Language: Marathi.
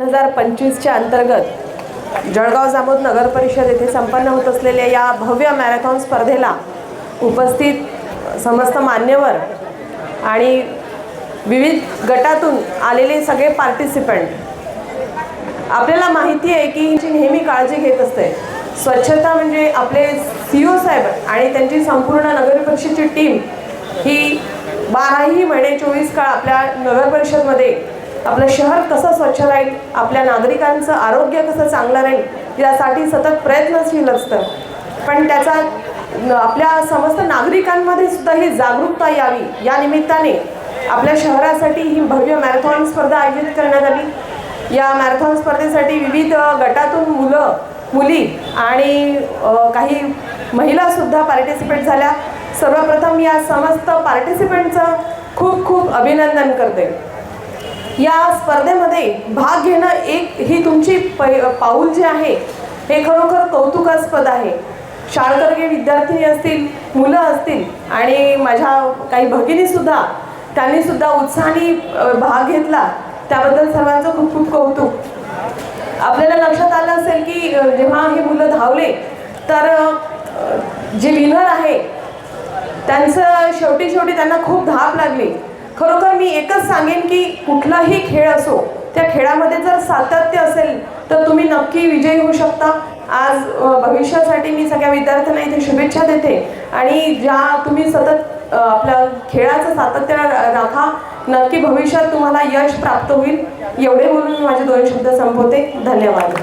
दोन हजार पंचवीसच्या अंतर्गत जळगाव जामोद नगर परिषद येथे संपन्न होत असलेल्या या भव्य मॅरेथॉन स्पर्धेला उपस्थित समस्त मान्यवर आणि विविध गटातून आलेले सगळे पार्टिसिपंट आपल्याला माहिती आहे की जी नेहमी काळजी घेत असते. स्वच्छता म्हणजे आपले सी ओ साहेब आणि त्यांची संपूर्ण नगर परिषदेची टीम ही बाराही महिने चोवीस काळ आपल्या नगर परिषदमध्ये आपलं शहर कसं स्वच्छ राहील आपल्या नागरिकांचं आरोग्य कसं चांगलं राहील यासाठी सतत प्रयत्नशील असतं. पण त्याचा आपल्या समस्त नागरिकांमध्ये सुद्धा ही जागरूकता यावी या निमित्ताने आपल्या शहरासाठी ही भव्य मॅरेथॉन स्पर्धा आयोजित करण्यात आली. या मॅरेथॉन स्पर्धेसाठी विविध गटातून मुलं मुली आणि काही महिलासुद्धा पार्टिसिपेट झाल्या. सर्वप्रथम या समस्त पार्टिसिपेंटचं खूप खूप अभिनंदन करते. या स्पर्धेमध्ये भाग घेणं एक ही तुमची पै पाऊल जे आहे हे खरोखर कौतुकास्पद आहे. शाळकर्गे विद्यार्थी असतील मुलं असतील आणि माझ्या काही भगिनीसुद्धा त्यांनीसुद्धा उत्साहाने भाग घेतला त्याबद्दल सर्वांचं खूप खूप कौतुक. आपल्याला लक्षात आलं असेल की जेव्हा हे मुलं धावले तर जे विनर आहे त्यांचं शेवटी शेवटी त्यांना खूप धाप लागली. खरोखर मी एकच सांगेन की कुठलाही खेळ असो त्या खेळामध्ये जर सातत्य असेल तर तुम्ही नक्की विजयी होऊ शकता. आज भविष्यासाठी मी सगळ्या विद्यार्थ्यांना इथे शुभेच्छा देते. आणि ज्या तुम्ही सतत आपल्या खेळाचं सातत्य रा- राखा नक्की भविष्यात तुम्हाला यश प्राप्त होईल. एवढे बोलून मी माझे दोन शब्द संपवते. धन्यवाद.